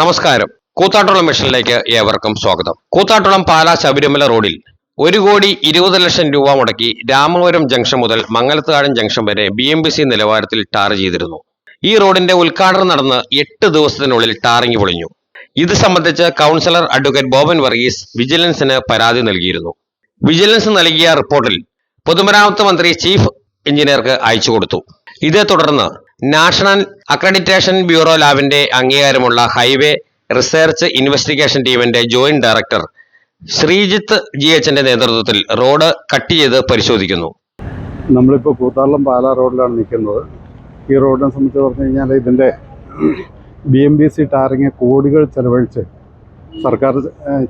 നമസ്കാരം. കൂത്താട്ടുളം മിഷനിലേക്ക് ഏവർക്കും സ്വാഗതം. കൂത്താട്ടുളം പാലാ ശബരിമല റോഡിൽ ഒരു കോടി ഇരുപത് ലക്ഷം രൂപ മുടക്കി രാമപുരം ജംഗ്ഷൻ മുതൽ മംഗലത്താഴം ജംഗ്ഷൻ വരെ ബി എം ബി സി നിലവാരത്തിൽ ടാർ ചെയ്തിരുന്നു. ഈ റോഡിന്റെ ഉദ്ഘാടനം നടന്ന് എട്ട് ദിവസത്തിനുള്ളിൽ ടാറിങ് പൊളിഞ്ഞു. ഇത് സംബന്ധിച്ച് കൗൺസിലർ അഡ്വക്കേറ്റ് ബോബൻ വർഗീസ് വിജിലൻസിന് പരാതി നൽകിയിരുന്നു. വിജിലൻസ് നൽകിയ റിപ്പോർട്ടിൽ പൊതുമരാമത്ത് മന്ത്രി ചീഫ് എഞ്ചിനീയർക്ക് അയച്ചു കൊടുത്തു. ഇതേ തുടർന്ന് നാഷണൽ അക്രഡിറ്റേഷൻ ബ്യൂറോ ലാബിന്റെ അംഗീകാരമുള്ള ഹൈവേ റിസർച്ച് ഇൻവെസ്റ്റിഗേഷൻ ടീമിന്റെ ജോയിന്റ് ഡയറക്ടർ ശ്രീജിത്ത് ജി എച്ചിന്റെ നേതൃത്വത്തിൽ റോഡ് കട്ട് ചെയ്ത് പരിശോധിക്കുന്നു. നമ്മളിപ്പോൾ കൂത്താളം പാലാ റോഡിലാണ് നിൽക്കുന്നത്. ഈ റോഡിനെ സംബന്ധിച്ച് പറഞ്ഞു കഴിഞ്ഞാൽ ഇതിന്റെ B M B C tarring കോടികൾ ചെലവഴിച്ച് സർക്കാർ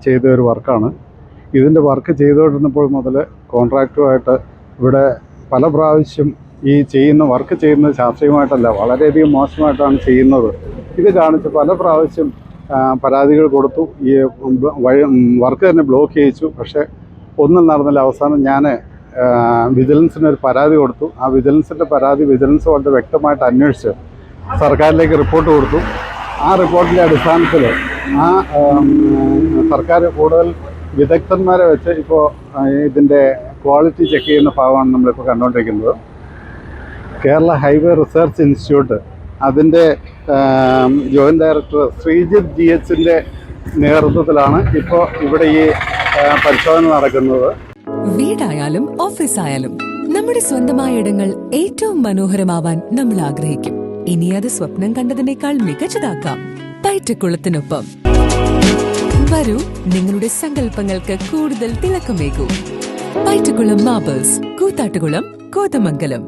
ചെയ്ത ഒരു വർക്കാണ്. ഇതിന്റെ വർക്ക് ചെയ്തുകൊണ്ടിരുന്നപ്പോൾ മുതൽ കോൺട്രാക്റ്റുമായിട്ട് ഇവിടെ പല പ്രാവശ്യം ഈ ചെയ്യുന്ന വർക്ക് ചെയ്യുന്നത് ശാസ്ത്രീയമായിട്ടല്ല വളരെയധികം മോശമായിട്ടാണ് ചെയ്യുന്നത്. ഇത് കാണിച്ച് പല പ്രാവശ്യം പരാതികൾ കൊടുത്തു. ഈ വഴി വർക്ക് തന്നെ ബ്ലോക്ക് ചെയ്യിച്ചു. പക്ഷേ ഒന്നും നടന്നില്ല. അവസാനം ഞാൻ വിജിലൻസിന് ഒരു പരാതി കൊടുത്തു. ആ വിജിലൻസിന്റെ പരാതി വിജിലൻസ് വളരെ വ്യക്തമായിട്ട് അന്വേഷിച്ച് സർക്കാരിലേക്ക് റിപ്പോർട്ട് കൊടുത്തു. ആ റിപ്പോർട്ടിന്റെ അടിസ്ഥാനത്തിൽ ആ സർക്കാർ കൂടുതൽ വിദഗ്ധന്മാരെ വെച്ച് ഇപ്പോൾ ഇതിന്റെ ക്വാളിറ്റി ചെക്ക് ചെയ്യുന്ന ഭാഗമാണ് നമ്മളിപ്പോൾ കണ്ടുകൊണ്ടിരിക്കുന്നത് കേരള ഹൈവേ റിസർച്ച് ഇൻസ്റ്റിറ്റ്യൂട്ട്. അതിന്റെ ജോയിന്റ് ഡയറക്ടർ ശ്രീജിത്ത് ജി എച്ചിന്റെ നേതൃത്വത്തിലാണ് ഇപ്പോൾ ഇവിടെ ഈ പരിശോധന നടക്കുന്നത്. വീടായാലും ഓഫീസായാലും നമ്മുടെ സ്വന്തമായ ഇടങ്ങൾ ഏറ്റവും മനോഹരമാവാൻ നമ്മൾ ആഗ്രഹിക്കും. ഇനി അത് സ്വപ്നം കണ്ടതിനേക്കാൾ മികച്ചതാക്കാം. പയറ്റക്കുളത്തിനൊപ്പം വരൂ നിങ്ങളുടെ സങ്കല്പങ്ങൾക്ക് കൂടുതൽ തിളക്കമേകൂ. പയറ്റക്കുളം മാബേഴ്സ് കൂത്താട്ടുകുളം കോതമംഗലം.